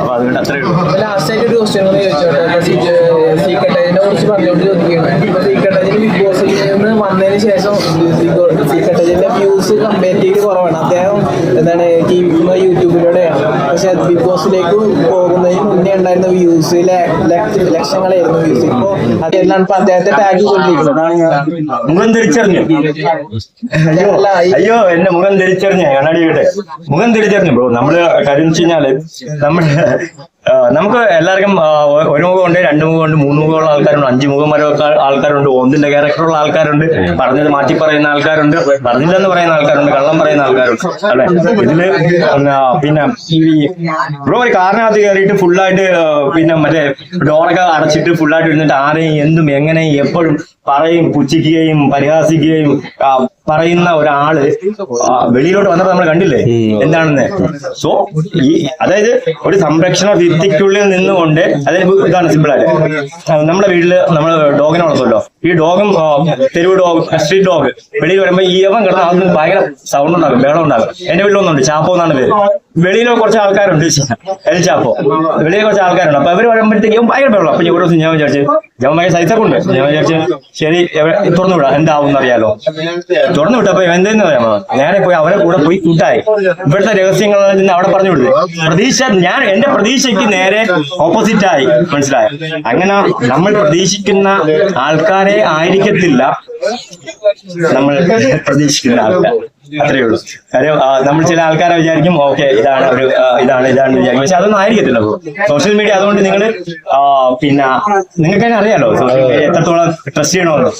അപ്പൊ അതുകൊണ്ട് ഉള്ളൂ. ലാസ്റ്റ് ആയിട്ട് ഒരു ക്വസ്റ്റ്യൻ ചോദിച്ചോട്ടെ ബിഗ് ബോസിലേക്ക് പോകുന്നതിന് മുന്നേ ഉണ്ടായിരുന്ന വ്യൂസ് ലക്ഷങ്ങളായിരുന്നു വ്യൂസ് ഇപ്പോ അതെല്ലാം ഇപ്പൊ അദ്ദേഹത്തെ ടാഗ് മുഖം തിരിച്ചറിഞ്ഞു. അയ്യോ എന്റെ മുഖം തിരിച്ചറിഞ്ഞ. കണ്ണാടിയുടെ മുഖം തിരിച്ചറിഞ്ഞു. ബ്രോ നമ്മൾ കാര്യം വെച്ച് കഴിഞ്ഞാൽ നമ്മുടെ നമുക്ക് എല്ലാവർക്കും ഒരു മുഖമുണ്ട് രണ്ട് മുഖമുണ്ട് മൂന്ന് മുഖമുള്ള ആൾക്കാരുണ്ട് അഞ്ച് മുഖം വരെ ആൾക്കാരുണ്ട് ഒന്നിന്റെ ക്യാരക്ടറുള്ള ആൾക്കാരുണ്ട് പറഞ്ഞത് മാറ്റി പറയുന്ന ആൾക്കാരുണ്ട് പറഞ്ഞില്ലെന്ന് പറയുന്ന ആൾക്കാരുണ്ട് കള്ളം പറയുന്ന ആൾക്കാരുണ്ട് അല്ലെ? ഇതിൽ പിന്നെ ഈ ബ്രോ ഒരു കാറിനകത്ത് കയറിയിട്ട് ഫുള്ളായിട്ട് പിന്നെ മറ്റേ ഡോറൊക്കെ അടച്ചിട്ട് ഫുള്ളായിട്ട് ഇരുന്നിട്ട് ആരെയും എന്തും എങ്ങനെയും എപ്പോഴും പറയും പുച്ഛിക്കുകയും പരിഹാസിക്കുകയും പറയുന്ന ഒരാൾ വെളിയിലോട്ട് വന്നപ്പോ നമ്മൾ കണ്ടില്ലേ? എന്താണെന്ന്? സോ ഈ അതായത് ഒരു സംരക്ഷണ ഭിത്തിക്കുള്ളിൽ നിന്നുകൊണ്ട് അതായത് ഇതാണ് സിമ്പിൾ ആയിട്ട്. നമ്മുടെ വീട്ടിൽ നമ്മൾ ഡോഗിനെ വളർത്തുമല്ലോ ഈ ഡോഗും തെരുവ് ഡോഗ് സ്ട്രീറ്റ് ഡോഗ് വെളിയിൽ വരുമ്പോ ഈ യവൻ കിടന്ന ആൾക്ക് ഭയങ്കര സൗണ്ട് ഉണ്ടാകും ബേളം ഉണ്ടാകും. എന്റെ വീട്ടിലൊന്നുണ്ട് ചാപ്പോ എന്നാണ് പേര്. വെളിയിലോ കുറച്ച് ആൾക്കാരുണ്ട് എൽ ചാപ്പോ. വെളിയിൽ കുറച്ച് ആൾക്കാരുണ്ട്. അപ്പൊ അവർ വരുമ്പോഴത്തേക്കും ഇവൻ ഭയങ്കര ബേളം അപ്പൊ ദിവസം ഞാൻ വിചാരിച്ചു ഞാൻ ഭയങ്കര സൈസൊക്കെ ഉണ്ട്. ഞാൻ വിചാരിച്ചു ശരി തുറന്നു വിടാം. എന്താവും അറിയാലോ തുറന്നു വിട്ടപ്പോ ഇവൻ എന്തെന്ന് പറയാമോ നേരെ പോയി അവരെ കൂടെ പോയി കൂട്ടായി. ഇവിടുത്തെ രഹസ്യങ്ങൾ നിന്ന് അവിടെ പറഞ്ഞു വിടുന്നത്. പ്രതീക്ഷ ഞാൻ എന്റെ പ്രതീക്ഷയ്ക്ക് നേരെ ഓപ്പോസിറ്റ് ആയി. മനസ്സിലായി? അങ്ങനെ നമ്മൾ പ്രതീക്ഷിക്കുന്ന ആൾക്കാരെ ആയിരിക്കത്തില്ല. നമ്മൾ പ്രതീക്ഷിക്കുന്ന ആൾക്കാർ. അത്രേ ഉള്ളൂ. കാര്യം നമ്മൾ ചില ആൾക്കാരെ വിചാരിക്കും ഓക്കെ ഇതാണ് ഒരു ഇതാണ് ഇതാണ് വിചാരിക്കും. പക്ഷെ അതൊന്നും ആയിരിക്കത്തില്ല സോഷ്യൽ മീഡിയ അതുകൊണ്ട് നിങ്ങൾ പിന്നെ നിങ്ങൾക്ക് തന്നെ അറിയാലോ സോഷ്യൽ മീഡിയ എത്രത്തോളം ട്രസ്റ്റ് ചെയ്യണമല്ലോ.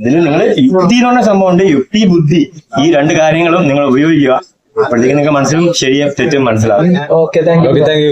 ഇതിൽ നിങ്ങൾ യുക്തി എന്ന് പറഞ്ഞ സംഭവമുണ്ട്. യുക്തി ബുദ്ധി ഈ രണ്ട് കാര്യങ്ങളും നിങ്ങൾ ഉപയോഗിക്കുക. അപ്പോഴത്തേക്ക് നിങ്ങൾക്ക് മനസ്സിലും ശരിയും തെറ്റും മനസ്സിലാവും okay thank you thank you